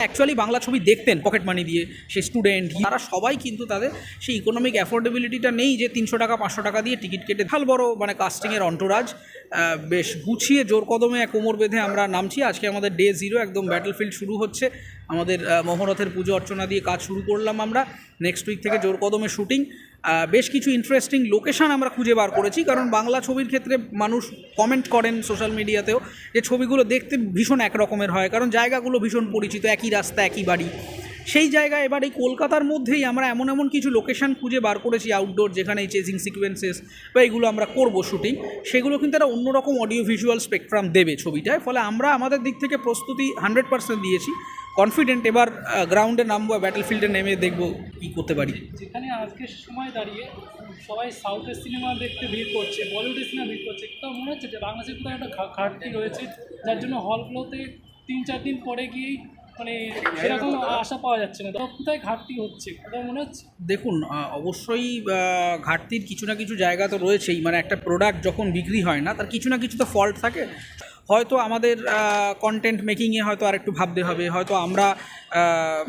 Actually Bangla ছবি দেখতেন pocket money দিয়ে সে স্টুডেন্ট তারা সবাই কিন্তু তাদের সেই ইকোনমিক অ্যাফোর্ডেবিলিটিটা নেই যে তিনশো টাকা, পাঁচশো টাকা দিয়ে টিকিট কেটে ভালো বড় মানে কাস্টিংয়ের অন্টরাজ বেশ গুছিয়ে জোর কদমে এক কোমর বেঁধে আমরা নামছি। আজকে আমাদের ডে জিরো একদম ব্যাটলফিল্ড শুরু হচ্ছে। আমাদের মহরথের পুজো অর্চনা দিয়ে কাজ শুরু করলাম আমরা। নেক্সট উইক থেকে জোর কদমে শুটিং বেশ কিছু ইন্টারেস্টিং লোকেশান আমরা খুঁজে বার করেছি, কারণ বাংলা ছবির ক্ষেত্রে মানুষ কমেন্ট করেন সোশ্যাল মিডিয়াতেও যে ছবিগুলো দেখতে ভীষণ এক রকমের হয়, কারণ জায়গাগুলো ভীষণ পরিচিত, একই রাস্তা, একই বাড়ি। সেই জায়গায় এবার এই কলকাতার মধ্যেই আমরা এমন এমন কিছু লোকেশন খুঁজে বার করেছি আউটডোর যেখানে এই চেজিং সিকোয়েন্সেস বা এগুলো আমরা করব শুটিং সেগুলো কিন্তু একটা অন্যরকম অডিও ভিজুয়াল স্পেকট্রাম দেবে ছবিটায়। ফলে আমরা আমাদের দিক থেকে প্রস্তুতি হান্ড্রেড পার্সেন্ট দিয়েছি। কনফিডেন্ট এবার গ্রাউন্ডে নামবো ব্যাটেল ফিল্ডে নেমে দেখব কী করতে পারি। যেখানে আজকের সময় দাঁড়িয়ে সবাই সাউথের সিনেমা দেখতে ভিড় করছে বলিউডের সিনেমা ভিড় করছে। কোথাও মনে হচ্ছে যে বাংলাদেশের কোথাও একটা ঘাটতি রয়েছে যার জন্য হলগুলোতে তিন চার দিন পরে গিয়েই মানে সেরকম আশা পাওয়া যাচ্ছে না। কোথায় ঘাটতি হচ্ছে? কোথায় মনে হচ্ছে? দেখুন অবশ্যই ঘাটতির কিছু না কিছু জায়গা তো রয়েছেই। মানে একটা প্রোডাক্ট যখন বিক্রি হয় না তার কিছু না কিছু তো ফল্ট থাকে। হয়তো আমাদের কন্টেন্ট মেকিংয়ে হয়তো আর একটু ভাবতে হবে, হয়তো আমরা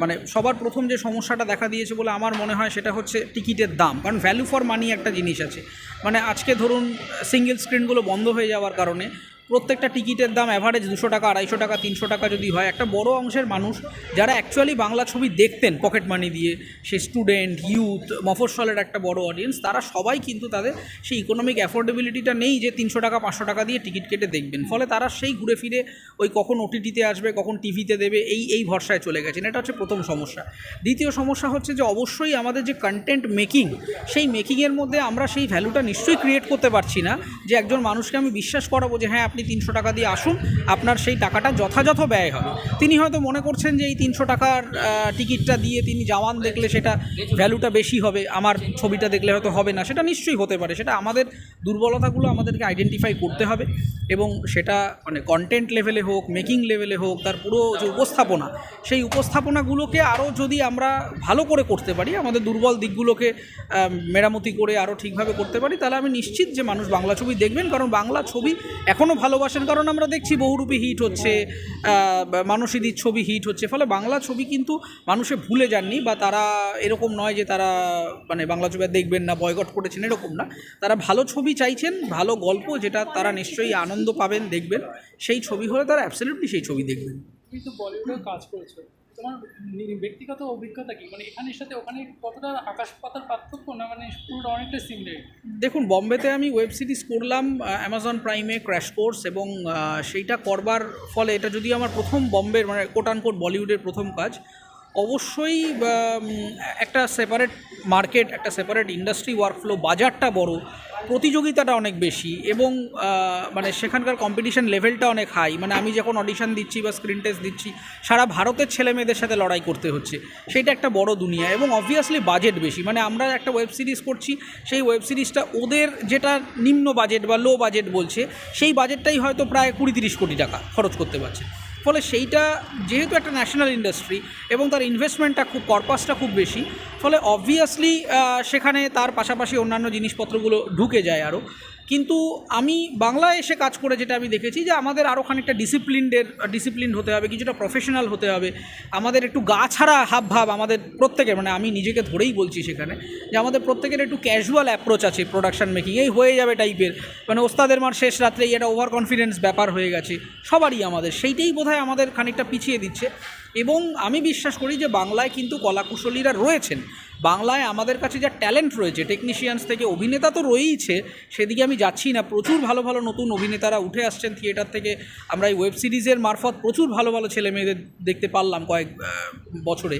মানে সবার প্রথম যে সমস্যাটা দেখা দিয়েছে বলে আমার মনে হয় সেটা হচ্ছে টিকিটের দাম, কারণ ভ্যালু ফর মানি একটা জিনিস আছে। মানে আজকে ধরুন সিঙ্গেল স্ক্রিনগুলো বন্ধ হয়ে যাওয়ার কারণে প্রত্যেকটা টিকিটের দাম অ্যাভারেজ দুশো টাকা, আড়াইশো টাকা, তিনশো টাকা যদি হয়, একটা বড় অংশের মানুষ যারা অ্যাকচুয়ালি বাংলা ছবি দেখতেন পকেট মানি দিয়ে, সে স্টুডেন্ট ইউথ মফস্বলের একটা বড় অডিয়েন্স তারা সবাই কিন্তু তাদের সেই ইকোনমিক অ্যাফোর্ডেবিলিটিটা নেই যে তিনশো টাকা, পাঁচশো টাকা দিয়ে টিকিট কেটে দেখবেন। ফলে তারা সেই ঘুরে ফিরে ওই কখন ওটিটিতে আসবে, কখন টিভিতে দেবে, এই এই ভরসায় চলে গেছেন। এটা হচ্ছে প্রথম সমস্যা। দ্বিতীয় সমস্যা হচ্ছে যে অবশ্যই আমাদের যে কন্টেন্ট মেকিং সেই মেকিংয়ের মধ্যে আমরা সেই ভ্যালুটা নিশ্চয়ই ক্রিয়েট করতে পারছি না যে একজন মানুষকে আমি বিশ্বাস করাবো যে হ্যাঁ আপনি তিনশো টাকা দিয়ে আসুন, আপনার সেই টাকাটা যথাযথ ব্যয় হবে। তিনি হয়তো মনে করছেন যে এই তিনশো টাকার টিকিটটা দিয়ে তিনি জওয়ান দেখলে সেটা ভ্যালুটা বেশি হবে, আমার ছবিটা দেখলে হয়তো হবে না, সেটা নিশ্চয়ই হতে পারে। সেটা আমাদের দুর্বলতাগুলো আমাদেরকে আইডেন্টিফাই করতে হবে এবং সেটা মানে কন্টেন্ট লেভেলে হোক মেকিং লেভেলে হোক, তার পুরো যে উপস্থাপনা, সেই উপস্থাপনাগুলোকে আরও যদি আমরা ভালো করে করতে পারি, আমাদের দুর্বল দিকগুলোকে মেরামতি করে আরও ঠিকভাবে করতে পারি, তাহলে আমি নিশ্চিত যে মানুষ বাংলা ছবি দেখবেন, কারণ বাংলা ছবি এখনও ভালোবাসেন, কারণ আমরা দেখছি বহুরূপী হিট হচ্ছে মানসীদির ছবি হিট হচ্ছে, ফলে বাংলা ছবি কিন্তু মানুষে ভুলে যাননি বা তারা এরকম নয় যে তারা মানে বাংলা ছবি দেখবেন না বয়কট করেছেন, এরকম না। তারা ভালো ছবি চাইছেন, ভালো গল্প যেটা তারা নিশ্চয়ই আনন্দ পাবেন, দেখবেন, সেই ছবি হলে তারা অ্যাবসলিউটলি সেই ছবি দেখবেন। কিন্তু কাজ করেছ। তোমার ব্যক্তিগত অভিজ্ঞতা কি? মানে এখানের সাথে ওখানে কতটা আকাশ পাতার পার্থক্য না মানে পুরোটা অনেকটা সিমিলার দেখুন, বম্বেতে আমি ওয়েব সিরিজ করলাম অ্যামাজন প্রাইমে ক্র্যাশ কোর্স এবং সেইটা করবার ফলে এটা যদি আমার প্রথম বম্বের মানে কোট বলিউডের প্রথম কাজ অবশ্যই একটা সেপারেট মার্কেট একটা সেপারেট ইন্ডাস্ট্রি ওয়ার্কফ্লো বাজারটা বড়, প্রতিযোগিতাটা অনেক বেশি এবং মানে সেখানকার কম্পিটিশন লেভেলটা অনেক হাই মানে আমি যখন অডিশন দিচ্ছি বা স্ক্রিন টেস্ট দিচ্ছি, সারা ভারতের ছেলে মেয়েদের সাথে লড়াই করতে হচ্ছে। সেইটা একটা বড় দুনিয়া এবং অবভিয়াসলি বাজেট বেশি। মানে আমরা একটা ওয়েব সিরিজ করছি, সেই ওয়েব সিরিজটা ওদের যেটা নিম্ন বাজেট বা লো বাজেট বলছে, সেই বাজেটটাই হয়তো প্রায় কুড়ি তিরিশ কোটি টাকা খরচ করতে পারছে। ফলে সেইটা যেহেতু একটা ন্যাশনাল ইন্ডাস্ট্রি এবং তার ইনভেস্টমেন্টটা খুব কর্পাসটা খুব বেশি, ফলে অবভিয়াসলি সেখানে তার পাশাপাশি অন্যান্য জিনিসপত্রগুলো ঢুকে যায় আরও কিন্তু আমি বাংলায় এসে কাজ করে যেটা আমি দেখেছি যে আমাদের আরও খানিকটা ডিসিপ্লিনডের ডিসিপ্লিন হতে হবে, কিছুটা প্রফেশনাল হতে হবে। আমাদের একটু গা ছাড়া হাব ভাব আমাদের প্রত্যেকের মানে আমি নিজেকে ধরেই বলছি সেখানে, যে আমাদের প্রত্যেকের একটু ক্যাজুয়াল অ্যাপ্রোচ আছে প্রোডাকশান মেকিং এই হয়ে যাবে টাইপের মানে ওস্তাদের মার শেষ রাত্রেই একটা ওভার কনফিডেন্স ব্যাপার হয়ে গেছে, সবারই আমাদের, সেইটাই বোধহয় আমাদের খানিকটা পিছিয়ে দিচ্ছে। এবং আমি বিশ্বাস করি যে বাংলায় কিন্তু কলাকুশলীরা রয়েছেন। বাংলায় আমাদের কাছে যা ট্যালেন্ট রয়েছে টেকনিশিয়ানস থেকে অভিনেতা তো রয়েইছে, সেদিকে আমি যাচ্ছি না। প্রচুর ভালো ভালো নতুন অভিনেতারা উঠে আসছেন থিয়েটার থেকে। আমরা এই ওয়েব সিরিজের মারফত প্রচুর ভালো ভালো ছেলে মেয়েদের দেখতে পারলাম কয়েক বছরে।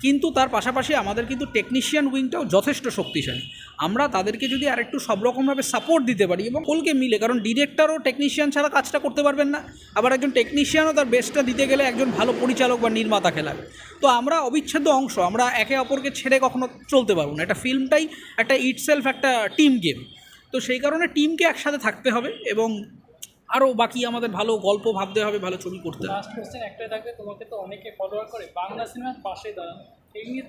কিন্তু তার পাশাপাশি আমাদের কিন্তু টেকনিশিয়ান উইংটাও যথেষ্ট শক্তিশালী। আমরা তাদেরকে যদি আরেকটু সব রকমভাবে সাপোর্ট দিতে পারি এবং কোলকে মিলে, কারণ ডিরেক্টরও টেকনিশিয়ান ছাড়া কাজটা করতে পারবেন না। আবার একজন টেকনিশিয়ানও তার বেস্টটা দিতে গেলে একজন ভালো পরিচালক বা নির্মাতা খেলাবে। তো আমরা অবিচ্ছেদ্য অংশ, আমরা একে অপরকে ছেড়ে কখনো চলতে পারব না। একটা ফিল্মটাই একটা ইটসেলফ একটা টিম গেম তো সেই কারণে টিমকে একসাথে থাকতে হবে এবং আরও বাকি আমাদের ভালো গল্প ভাবতে হবে, ভালো ছবি করতে লাস্ট কোশ্চেন একটাই থাকবে, তোমাকে তো অনেকে ফলোয়ার করে, বাংলা সিনেমার পাশে দাঁড়ানো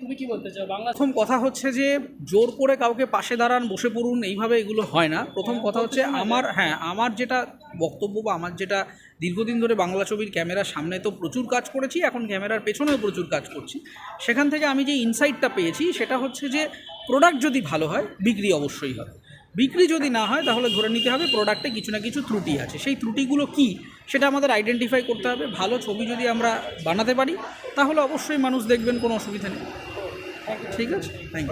তুমি কি বলতে চাও? বাংলা প্রথম কথা হচ্ছে যে জোর করে কাউকে পাশে দাঁড়ান বসে পড়ুন এইভাবে এগুলো হয় না। প্রথম কথা হচ্ছে আমার হ্যাঁ আমার যেটা বক্তব্য বা আমার যেটা দীর্ঘদিন ধরে বাংলা ছবির ক্যামেরার সামনে তো প্রচুর কাজ করেছি এখন ক্যামেরার পেছনেও প্রচুর কাজ করছি। সেখান থেকে আমি যে ইনসাইটটা পেয়েছি সেটা হচ্ছে যে প্রোডাক্ট যদি ভালো হয় বিক্রি অবশ্যই হবে। বিক্রি যদি না হয়, তাহলে ধরে নিতে হবে প্রোডাক্টে কিছু না কিছু ত্রুটি আছে। সেই ত্রুটিগুলো কি? সেটা আমাদের আইডেন্টিফাই করতে হবে। ভালো ছবি যদি আমরা বানাতে পারি, তাহলে অবশ্যই মানুষ দেখবেন, কোনো অসুবিধা নেই। ঠিক আছে? Thank you